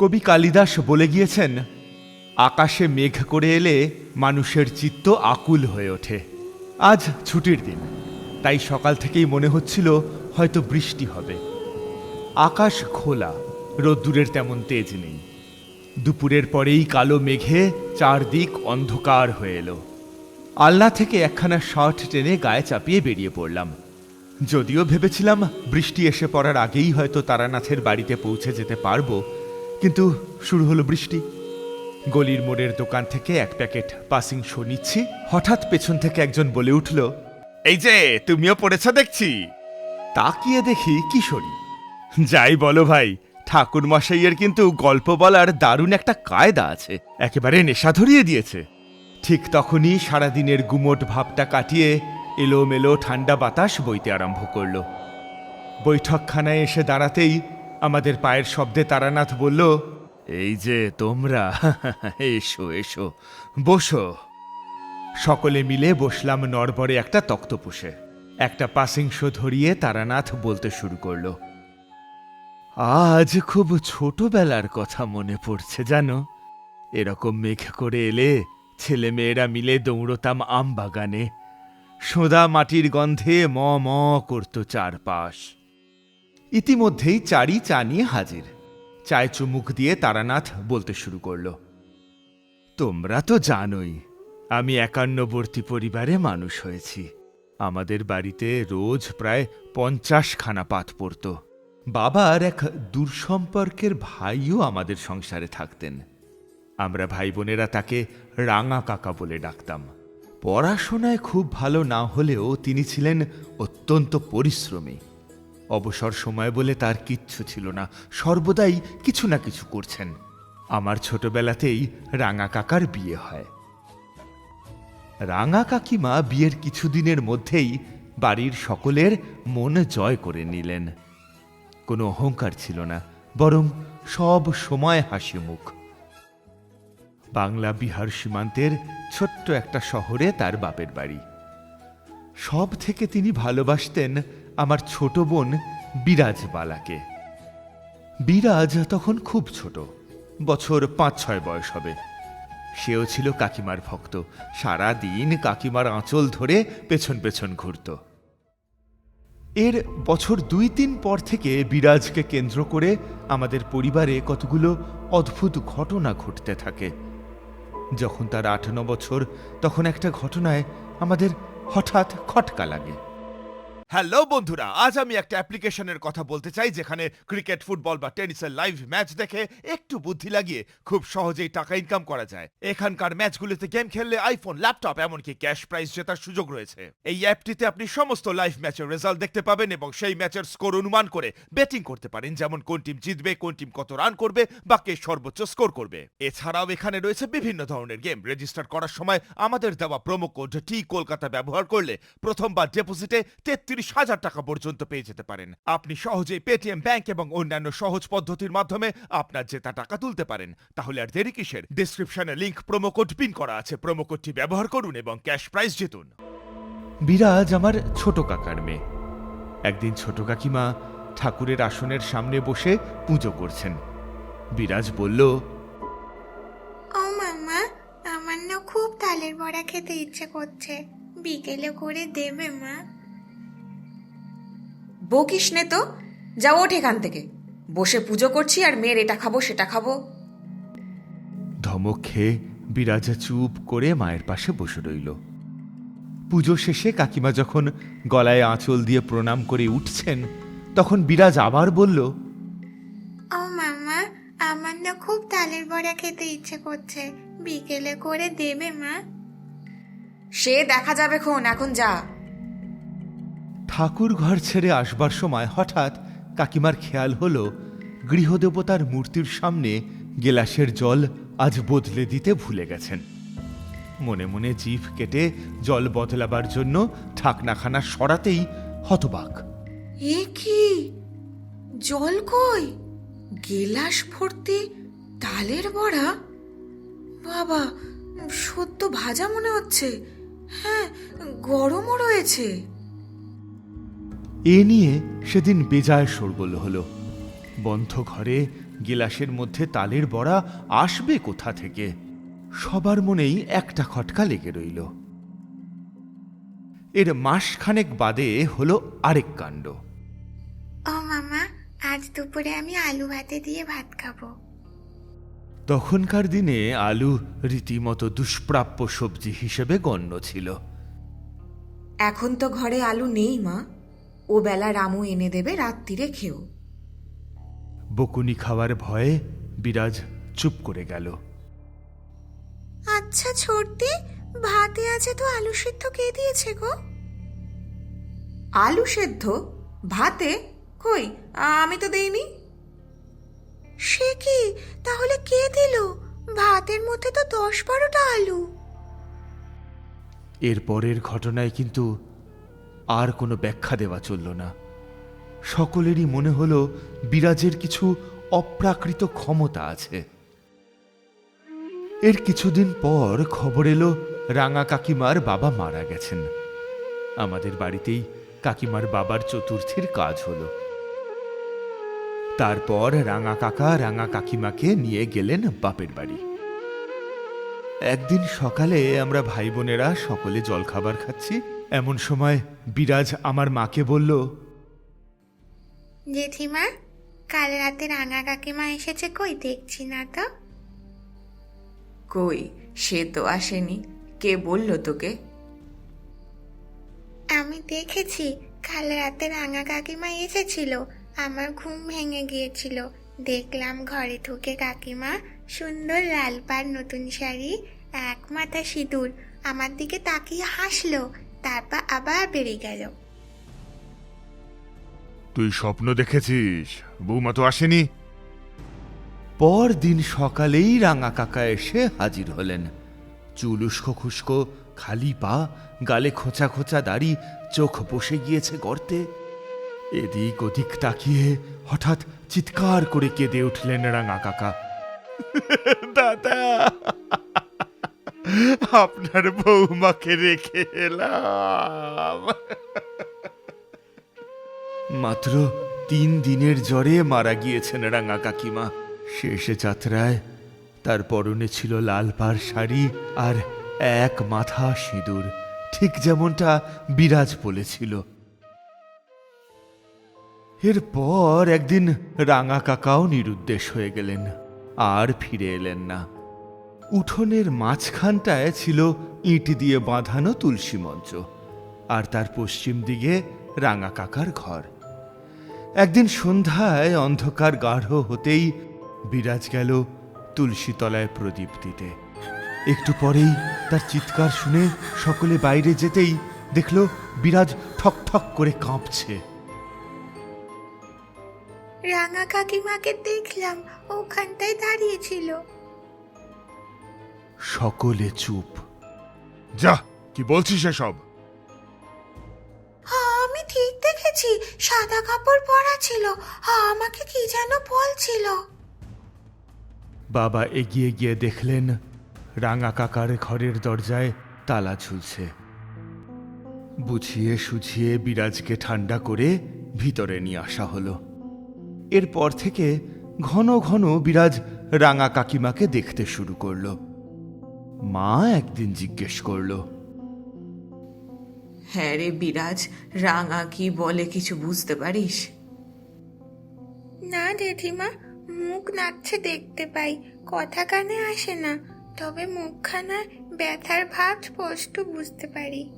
কবি কালিদাস বলে গিয়েছেন, আকাশে মেঘ করে এলে মানুষের চিত্ত আকুল হয়ে ওঠে। আজ ছুটির দিন, তাই সকাল থেকেই মনে হচ্ছিল হয়তো বৃষ্টি হবে। আকাশ খোলা, রোদ্দুরের তেমন তেজ নেই। দুপুরের পরেই কালো মেঘে চারদিক অন্ধকার হয়ে এলো। আলনা থেকে একখানা শার্ট টেনে গায়ে চাপিয়ে বেরিয়ে পড়লাম। যদিও ভেবেছিলাম বৃষ্টি এসে পড়ার আগেই হয়তো তারানাথের বাড়িতে পৌঁছে যেতে পারব কিন্তু শুরু হলো বৃষ্টি। গলির মোড়ের দোকান থেকে এক প্যাকেট পাসিং শো নিচ্ছি। হঠাৎ পেছন থেকে একজন বলে উঠল, এই যে, তুমিও পড়েছ দেখছি। তাকিয়ে দেখি কিশোরী। যাই বলো ভাই ঠাকুর মশাইয়ের কিন্তু গল্প বলার দারুণ একটা কায়দা আছে, একেবারে নেশা ধরিয়ে দিয়েছে। ঠিক তখনই সারাদিনের গুমোট ভাবটা কাটিয়ে এলোমেলো ঠান্ডা বাতাস বইতে আরম্ভ করল। বৈঠকখানায় এসে দাঁড়াতেই আমাদের পায়ের শব্দে তারানাথ বলল এই যে তোমরা এসো এসো বসো। সকলে মিলে বসলাম নড়বড়ে একটা তক্তপোষে একটা পাসিং শো ধরিয়ে তারানাথ বলতে শুরু করল আজ খুব ছোটবেলার কথা মনে পড়ছে জানো। এরকম মেঘ করে এলে ছেলে মেয়েরা মিলে দৌড়তাম আম বাগানে সোদা মাটির গন্ধে ম ম করত চারপাশ। ইতিমধ্যেই চারি চা নিয়ে হাজির। চায় চুমুক দিয়ে তারানাথ বলতে শুরু করল, তোমরা তো জানোই, আমি একান্নবর্তী পরিবারে মানুষ হয়েছি। আমাদের বাড়িতে রোজ প্রায় পঞ্চাশ খানা পাত পড়ত। বাবার এক দূরসম্পর্কের ভাইও আমাদের সংসারে থাকতেন। আমরা ভাই বোনেরা তাকে রাঙা কাকা বলে ডাকতাম। পড়াশোনায় খুব ভালো না হলেও তিনি ছিলেন অত্যন্ত পরিশ্রমী। অবসর সময় বলে তার কিচ্ছু ছিল না। সর্বদাই কিছু না কিছু করছেন। আমার ছোটবেলাতেই রাঙা কাকার বিয়ে হয়। রাঙা কাকিমা বিয়ের কিছুদিনের মধ্যেই বাড়ির সকলের মন জয় করে নিলেন। কোনো অহংকার ছিল না, বরং সব সময় হাসি মুখ বাংলা বিহার সীমান্তের ছোট্ট একটা শহরে তার বাপের বাড়ি। সব থেকে তিনি ভালোবাসতেন আমার ছোট বোন বিরাজ বালাকে বিরাজ তখন খুব ছোট, বছর পাঁচ ছয় বয়স হবে। সেও ছিল কাকিমার ভক্ত সারা দিন কাকিমার আঁচল ধরে পেছন পেছন ঘুরত। এর বছর দুই তিন পর থেকে বিরাজকে কেন্দ্র করে আমাদের পরিবারে কতগুলো অদ্ভুত ঘটনা ঘটতে থাকে। যখন তার আট ন বছর, তখন একটা ঘটনায় আমাদের হঠাৎ খটকা লাগে। হ্যালো বন্ধুরা, আজ আমি একটা অ্যাপ্লিকেশনের কথা বলতে চাই যেখানে ক্রিকেট, ফুটবল বা টেনিসের লাইভ ম্যাচ দেখে একটু বুদ্ধি লাগিয়ে খুব সহজেই টাকা ইনকাম করা যায়। এখানকার ম্যাচগুলিতে গেম খেললে আইফোন, ল্যাপটপ, এমনকি ক্যাশ প্রাইজ জেতার সুযোগ রয়েছে। এই অ্যাপটিতে আপনি সমস্ত লাইভ ম্যাচের রেজাল্ট দেখতে পাবেন এবং সেই ম্যাচের স্কোর অনুমান করে ব্যাটিং করতে পারেন, যেমন কোন টিম জিতবে, কোন টিম কত রান করবে বা কে সর্বোচ্চ স্কোর করবে। এছাড়াও এখানে রয়েছে বিভিন্ন ধরনের গেম। রেজিস্টার করার সময় আমাদের দেওয়া প্রোমো কোড টি কলকাতা ব্যবহার করলে প্রথমবার ডেপোজিটে তেত্রিশ হাজার টাকা পর্যন্ত পেয়ে যেতে পারেন। আপনি সহজেই পেটিএম ব্যাংক এবং অন্যান্য সহজ পদ্ধতির মাধ্যমে আপনার জেতা টাকা তুলতে পারেন। তাহলে আর দেরি কিসের? ডিসক্রিপশনে প্রোমো কোড পিন করা আছে। কোডটি ব্যবহার করুন এবং ক্যাশ প্রাইজ জিতুন। বিরাজ আমার ছোট কাকার মেয়ে। একদিন ছোট কাকিমা ঠাকুরের আসনের সামনে বসে পুজো করছেন। বিরাজ বলল খুব তালের বড়া খেতে ইচ্ছে করছে। বিকেলে করে দেবে মা। বকিস নে তো। যাও ওঠ এখান থেকে। বসে পুজো করছি আর মেয়ের এটা খাব সেটা খাব। ধমক খেয়ে বিরাজা চুপ করে মায়ের পাশে বসে রইল। পুজো শেষে কাকিমা যখন গলায় আঁচল দিয়ে প্রণাম করে উঠছেন তখন বিরাজ আবার বলল ও মামা আমার না খুব তালের বড়া খেতে ইচ্ছে করছে। বিকেলে করে দেবে মা? সে দেখা যাবে খন এখন যা। ঠাকুর ঘর ছেড়ে আসবার সময় হঠাৎ কাকিমার খেয়াল হলো, গৃহদেবতার মূর্তির সামনে গেলাসের জল আজ বদলে দিতে ভুলে গেছেন। মনে মনে জিভ কেটে জল বদলাবার জন্য ঢাকনাখানা সরাতেই হতবাক। এ কি? জল কই? গেলাস ভর্তি তালের বড়া? বাবা, সদ্য ভাজা মনে হচ্ছে। হ্যাঁ গরমও রয়েছে। এ নিয়ে সেদিন বেজায় শোরগোল হলো। বন্ধ ঘরে গিলাসের মধ্যে তালের বড়া আসবে কোথা থেকে? সবার মনেই একটা খটকা লেগে রইল। এর মাসখানেক বাদে হলো আরেক কাণ্ড। ও মামা আজ দুপুরে আমি আলু ভাতে দিয়ে ভাত খাব। তখনকার দিনে আলু রীতিমতো দুষ্প্রাপ্য সবজি হিসেবে গণ্য ছিল। এখন তো ঘরে আলু নেই মা। ও বেলা রামু এনে দেবে রাত্রিরে খেও। বকুনি খাওয়ার ভয়ে বিরাজ চুপ করে গেল। আচ্ছা ছোটদি ভাতে আছে তো আলু সিদ্ধ কে দিয়েছে গো? আলু সেদ্ধ? ভাতে? কই আমি তো দেইনি। সে কি? তাহলে কে দিল? ভাতের মধ্যে তো দশ বারোটা আলু। এরপরের ঘটনায় কিন্তু আর কোনো ব্যাখ্যা দেওয়া চলল না। সকলেরই মনে হলো বিরাজের কিছু অপ্রাকৃত ক্ষমতা আছে। এর কিছুদিন পর খবর এলো, রাঙা কাকিমার বাবা মারা গেছেন। আমাদের বাড়িতেই কাকিমার বাবার চতুর্থীর কাজ হলো। তারপর রাঙা কাকা রাঙা কাকিমাকে নিয়ে গেলেন বাপের বাড়ি। একদিন সকালে আমরা ভাই বোনেরা সকলে জলখাবার খাচ্ছি এমন সময় বিরাজ আমার মাকে বলল জেঠিমা কাল রাতে রাঙা কাকিমা এসেছে কই দেখছি না তো? কই? সে তো আসেনি। কে বলল তোকে? আমি দেখেছি কাল রাতে রাঙা কাকিমা এসেছিল। আমার ঘুম ভেঙে গিয়েছিল। দেখলাম ঘরে ঢুকে কাকিমা সুন্দর লাল পাড় নতুন শাড়ি এক মাথা সিঁদুর। আমার দিকে তাকিয়ে হাসলো। তারপর আবার বেরিয়ে গেল। তুই স্বপ্ন দেখেছিস? বৌমা তো আসেনি। পর দিন সকালেই রাঙা কাকা এসে হাজির হলেন। চুল উস্কো খুস্কো, খালি পা, গালে খোঁচা খোঁচা দাড়ি, চোখ বসে গিয়েছে গর্তে। এদিক ওদিক তাকিয়ে হঠাৎ চিৎকার করে কেঁদে উঠলেন রাঙা কাকা। দাদা! আপনার বৌমাকে রেখে এলাম। মাত্র তিন দিনের জ্বরে মারা গিয়েছেন রাঙা কাকিমা। শেষে যাত্রায় তার পরনে ছিল লাল পাড় শাড়ি আর এক মাথা সিঁদুর। ঠিক যেমনটা বিরাজ বলেছিল। এরপর একদিন রাঙা কাকাও নিরুদ্দেশ হয়ে গেলেন, আর ফিরে এলেন না। উঠোনের মাঝখানটায় ছিল ইট দিয়ে বাঁধানো তুলসী মঞ্চ, আর তার পশ্চিম দিকে রাঙা কাকার ঘর। একদিন সন্ধ্যায় অন্ধকার গাঢ় হতেই বিরাজ গেল তুলসী তলায় প্রদীপ দিতে। একটু পরেই তার চিৎকার শুনে সকলে বাইরে যেতেই দেখল বিরাজ ঠক ঠক করে কাঁপছে। রাঙা কাকিমাকে দেখলাম, ওখানটায় দাঁড়িয়েছিল সকলে চুপ। যা কি বলছিস এসব? হ্যাঁ আমি ঠিক দেখেছি সাদা কাপড় পরা ছিল। হ্যাঁ আমাকে কি যেন বলছিল? বাবা এগিয়ে গিয়ে দেখলেন রাঙা কাকার ঘরের দরজায় তালা ঝুলছে। বুঝিয়ে সুঝিয়ে বিরাজকে ঠান্ডা করে ভিতরে নিয়ে আসা হলো। এরপর থেকে ঘন ঘন বিরাজ রাঙা কাকিমাকে দেখতে শুরু করল। মা একদিন জিজ্ঞেস করল হ্যাঁ রে বিরাজ রাঙা কি বলে কিছু বুঝতে পারিস? না জেঠিমা মুখ নাচছে দেখতে পাই কথা কানে আসে না তবে মুখখানা ব্যথার ভাব স্পষ্ট বুঝতে পারি।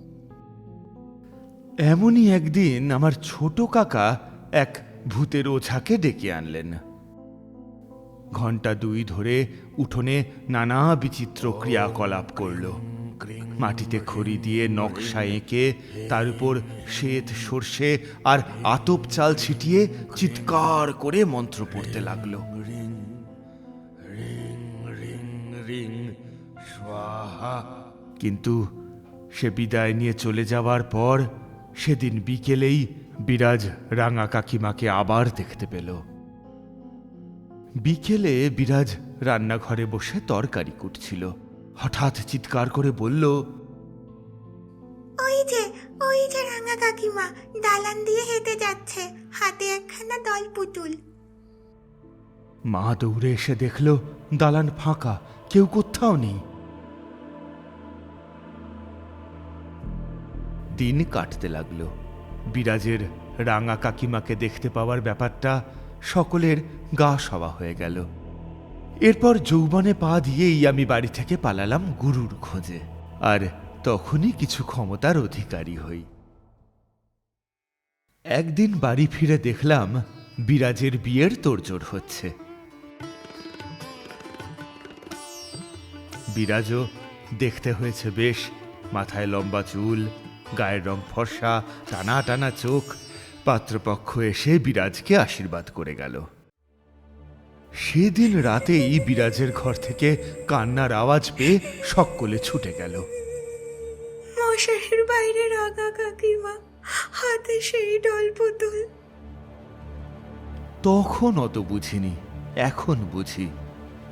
এমনই একদিন আমার ছোট কাকা এক ভূতের ওঝাকে ডেকে আনলেন। ঘণ্টা দুই ধরে উঠোনে নানা বিচিত্র ক্রিয়াকলাপ করল। মাটিতে খড়ি দিয়ে নকশা এঁকে তার উপর শ্বেত সর্ষে আর আতপ চাল ছিটিয়ে চিৎকার করে মন্ত্র পড়তে লাগল। কিন্তু সে বিদায় নিয়ে চলে যাওয়ার পর সেদিন বিকেলেই বিরাজ রাঙা কাকিমাকে আবার দেখতে পেল। বিকেলে বিরাজ রান্নাঘরে বসে তরকারি কুটছিল। হঠাৎ চিৎকার করে বলল ওই যে ওই যে রাঙা কাকিমা দালান দিয়ে হেঁটে যাচ্ছে। হাতে একখানা দল পুতুল। মা দৌড়ে এসে দেখল দালান ফাঁকা কেউ কোথাও নেই। দিন কাটতে লাগল। বিরাজের রাঙা কাকিমাকে দেখতে পাওয়ার ব্যাপারটা সকলের গা সওয়া হয়ে গেল। এরপর যৌবনে পা দিয়েই আমি বাড়ি থেকে পালালাম গুরুর খোঁজে। আর তখনই কিছু ক্ষমতার অধিকারী হই। একদিন বাড়ি ফিরে দেখলাম বিরাজের বিয়ের তোড়জোড় হচ্ছে। বিরাজও দেখতে হয়েছে বেশ, মাথায় লম্বা চুল, গায়ের রং ফর্সা, টানা টানা চোখ পাত্রপক্ষ এসে বিরাজকে আশীর্বাদ করে গেল। সেদিন রাতেই বিরাজের ঘর থেকে কান্নার আওয়াজ পেয়ে সকলে ছুটে গেল। মশাইয়ের বাইরে রাগা কাকিমা হাতে সেই ডল পুতুল। তখন অত বুঝিনি এখন বুঝি।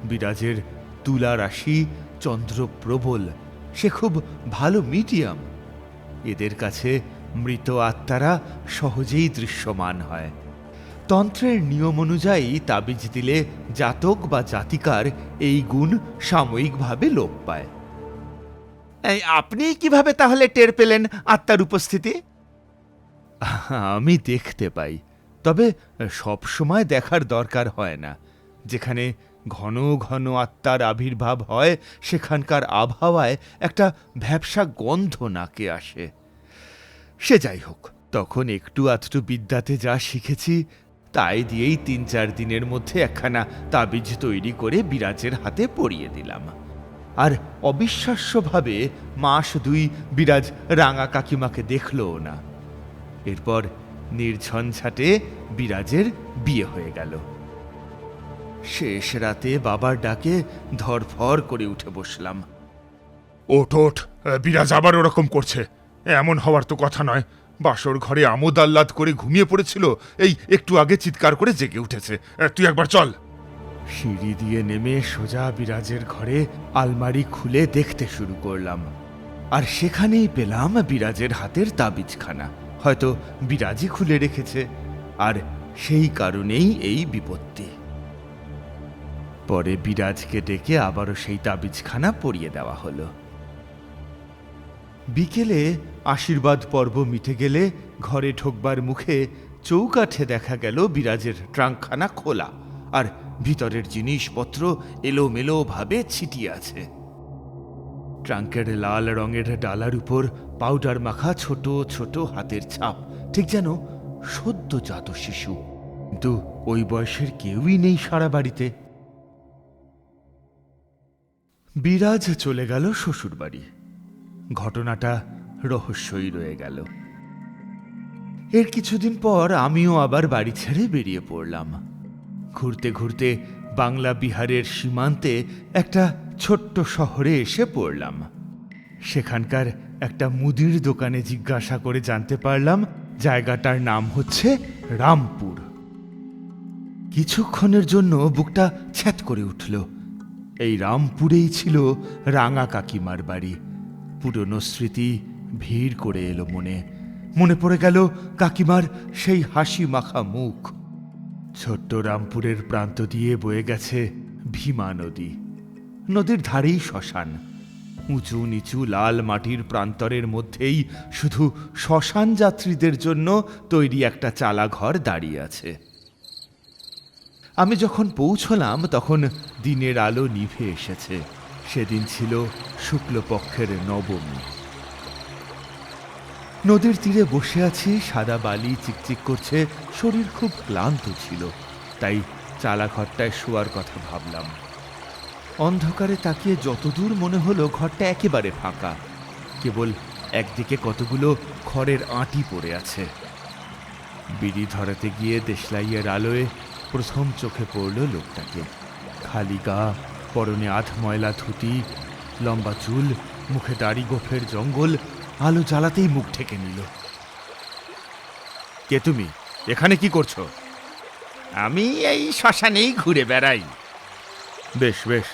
বিরাজের তুলা রাশি চন্দ্র প্রবল সে খুব ভালো মিডিয়াম। এদের কাছে মৃত আত্মারা সহজেই দৃশ্যমান হয়। তন্ত্রের নিয়ম অনুযায়ী তাবিজ দিলে জাতক বা জাতিকার এই গুণ সাময়িকভাবে লোপ পায়। আপনি কীভাবে তাহলে টের পেলেন আত্মার উপস্থিতি? আমি দেখতে পাই, তবে সব সময় দেখার দরকার হয় না। যেখানে ঘন ঘন আত্মার আবির্ভাব হয়, সেখানকার আবহাওয়ায় একটা ভ্যাবসা গন্ধ নাকে আসে। সে যাই হোক, তখন একটু আধটু বিদ্যাতে যা শিখেছি, তাই দিয়েই তিন চার দিনের মধ্যে একখানা তাবিজ তৈরি করে বিরাজের হাতে পরিয়ে দিলাম। আর অবিশ্বাস্যভাবে মাস দুই বিরাজ রাঙা কাকিমাকে দেখলও না। এরপর নির্ঝঞ্ঝাটে বিরাজের বিয়ে হয়ে গেল। শেষ রাতে বাবার ডাকে ধরফর করে উঠে বসলাম। ওঠ ওঠ, বিরাজ আবার ওরকম করছে। এমন হওয়ার তো কথা নয়। বাসর ঘরে আমোদ আহ্লাদ করে ঘুমিয়ে পড়েছিল। এই একটু আগে চিৎকার করে জেগে উঠেছে। তুই একবার চল। সিঁড়ি দিয়ে নেমে সোজা বিরাজের ঘরে আলমারি খুলে দেখতে শুরু করলাম। আর সেখানেই পেলাম বিরাজের হাতের তাবিজখানা। হয়তো বিরাজই খুলে রেখেছে। আর সেই কারণেই এই বিপত্তি। পরে বিরাজকে ডেকে আবারও সেই তাবিজখানা পরিয়ে দেওয়া হলো। বিকেলে আশীর্বাদ পর্ব মিটে গেলে ঘরে ঢোকবার মুখে চৌকাঠে দেখা গেল বিরাজের ট্রাঙ্কখানা খোলা, আর ভিতরের জিনিসপত্র এলোমেলো ভাবে ছিটিয়ে আছে। ট্রাঙ্কের লাল রঙের ডালার উপর পাউডার মাখা ছোট ছোট হাতের ছাপ, ঠিক যেন সদ্যজাত শিশু। কিন্তু ওই বয়সের কেউই নেই সারা বাড়িতে। বিরাজ চলে গেল শ্বশুরবাড়ি। ঘটনাটা রহস্যই রয়ে গেল। এর কিছুদিন পর আমিও আবার বাড়ি ছেড়ে বেরিয়ে পড়লাম। ঘুরতে ঘুরতে বাংলা বিহারের সীমান্তে একটা ছোট্ট শহরে এসে পড়লাম। সেখানকার একটা মুদির দোকানে জিজ্ঞাসা করে জানতে পারলাম জায়গাটার নাম হচ্ছে রামপুর। কিছুক্ষণের জন্য বুকটা ছ্যাত করে উঠল। এই রামপুরেই ছিল রাঙা কাকিমার বাড়ি। পুরনো স্মৃতি ভিড় করে এলো মনে। মনে পড়ে গেল কাকিমার সেই হাসি মাখা মুখ। ছোট্ট রামপুরের প্রান্ত দিয়ে বয়ে গেছে ভীমা নদী। নদীর ধারেই শ্মশান। উঁচু নিচু লাল মাটির প্রান্তরের মধ্যেই শুধু শ্মশান যাত্রীদের জন্য তৈরি একটা চালা ঘর দাঁড়িয়ে আছে। আমি যখন পৌঁছলাম তখন দিনের আলো নিভে এসেছে। সেদিন ছিল শুক্লপক্ষের নবমী। নদীর তীরে বসে আছি, সাদা বালি চিকচিক করছে, শরীর খুব ক্লান্ত ছিল, তাই চালা ঘরটায় শোয়ার কথা ভাবলাম। অন্ধকারে তাকিয়ে যতদূর মনে হলো ঘরটা একেবারে ফাঁকা, কেবল একদিকে কতগুলো খড়ের আঁটি পড়ে আছে। বিড়ি ধরাতে গিয়ে দেশলাইয়ের আলোয় প্রথম চোখে পড়ল লোকটাকে, খালি গা পরনে আধ ময়লা ধুতি লম্বা চুল মুখে দাড়ি গোফের জঙ্গল আলো জ্বালাতেই মুখ ঠেকে নিল। কে তুমি? এখানে কি করছ? আমি এই শ্মশানেই ঘুরে বেড়াই। বেশ বেশ।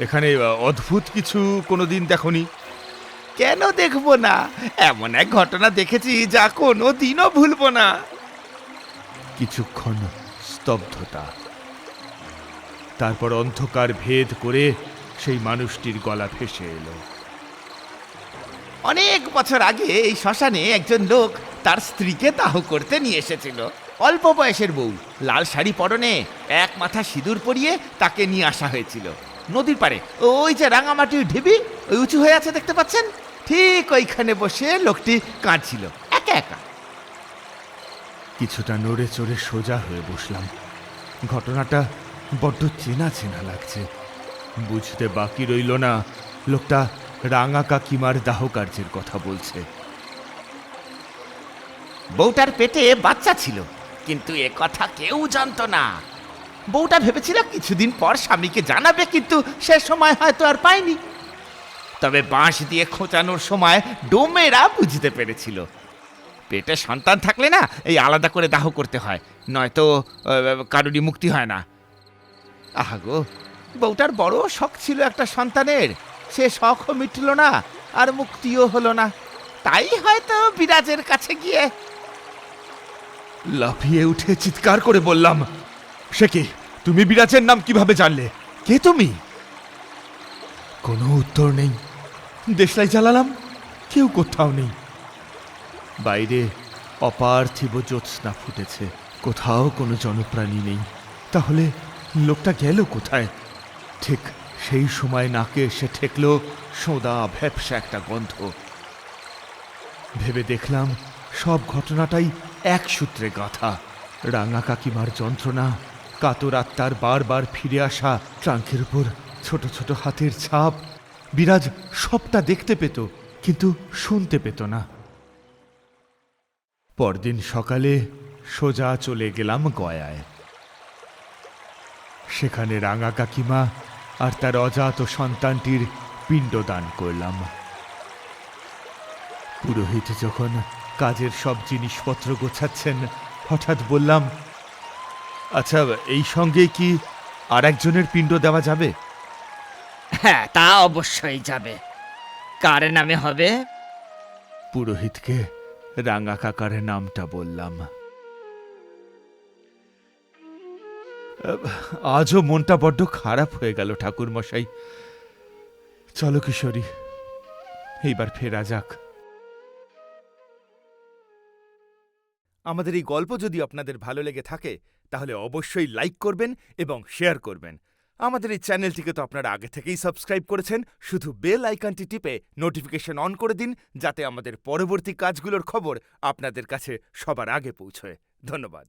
এখানে অদ্ভুত কিছু কোনোদিন দেখনি? কেন দেখব না? এমন এক ঘটনা দেখেছি যা কোনো দিনও ভুলবো না। কিছুক্ষণ স্তব্ধতা। তারপর অন্ধকার ভেদ করে সেই মানুষটির গলা ভেসে এলো। অনেক বছর আগে এই শ্মশানে একজন লোক তার স্ত্রীকে দাহ করতে নিয়ে এসেছিল। অল্প বয়সের বউ লাল শাড়ি পরনে এক মাথা সিঁদুর পরিয়ে তাকে নিয়ে আসা হয়েছিল। নদীর পাড়ে ওই যে রাঙামাটির ঢিবি ওই উঁচু হয়ে আছে দেখতে পাচ্ছেন? ঠিক ওইখানে বসে লোকটি কাঁদছিল একা একা। কিছুটা নড়ে চড়ে সোজা হয়ে বসলাম। ঘটনাটা বড্ড চেনা চেনা লাগছে। বুঝতে বাকি রইল না। লোকটা রাঙা কাকিমার দাহ কার্যের কথা বলছে। বউটার পেটে বাচ্চা ছিল কিন্তু এ কথা কেউ জানতো না। বউটা ভেবেছিল কিছুদিন পর স্বামীকে জানাবে কিন্তু সে সময় হয়তো আর পায়নি। তবে বাঁশ দিয়ে খোঁচানোর সময় ডোমেরা বুঝতে পেরেছিল। পেটে সন্তান থাকলে না এই আলাদা করে দাহ করতে হয় নয়তো কারুরই মুক্তি হয় না। আহা গো, বউটার বড় শখ ছিল একটা সন্তানের। সে শখও মিটল না, আর মুক্তিও হলো না। তাই হয়তো বিরাজের কাছে গিয়ে। লাফিয়ে উঠে চিৎকার করে বললাম, সে কি? তুমি বিরাজের নাম কীভাবে জানলে? কে তুমি? কোনো উত্তর নেই। দেশলাই জ্বালালাম, কেউ কোথাও নেই। বাইরে অপার্থিব জ্যোৎস্না ফুটেছে, কোথাও কোনো জনপ্রাণী নেই। তাহলে লোকটা গেল কোথায়? ঠিক সেই সময় নাকে এসে ঠেকলো সোদা ভ্যাপসা একটা গন্ধ। ভেবে দেখলাম সব ঘটনাটাই এক সূত্রে গাঁথা। রাঙা কাকিমার যন্ত্রণা, কাতর আত্মার বারবার ফিরে আসা, ট্রাঙ্কের উপর ছোট ছোট হাতের ছাপ। বিরাজ সবটা দেখতে পেত, কিন্তু শুনতে পেত না। পরদিন সকালে সোজা চলে গেলাম গয়ায়। সেখানে রাঙা কাকিমা আর তার অজাত সন্তানটির পিণ্ডদান করলাম। পুরোহিত যখন কাজের সব জিনিসপত্র গোছাচ্ছেন হঠাৎ বললাম আচ্ছা এই সঙ্গে কি আর একজনের পিণ্ড দেওয়া যাবে? হ্যাঁ তা অবশ্যই যাবে। কার নামে হবে? পুরোহিতকে রাঙা কাকার নামটা বললাম। আজও মনটা বড্ড খারাপ হয়ে গেল ঠাকুর মশাই চলো কিশোরী, এইবার ফেরা যাক। আমাদের এই গল্প যদি আপনাদের ভালো লেগে থাকে, তাহলে অবশ্যই লাইক করবেন এবং শেয়ার করবেন। আমাদের এই চ্যানেলটিকে তো আপনারা আগে থেকেই সাবস্ক্রাইব করেছেন, শুধু বেল আইকনটি টিপে নোটিফিকেশন অন করে দিন, যাতে আমাদের পরবর্তী কাজগুলোর খবর আপনাদের কাছে সবার আগে পৌঁছয়। ধন্যবাদ।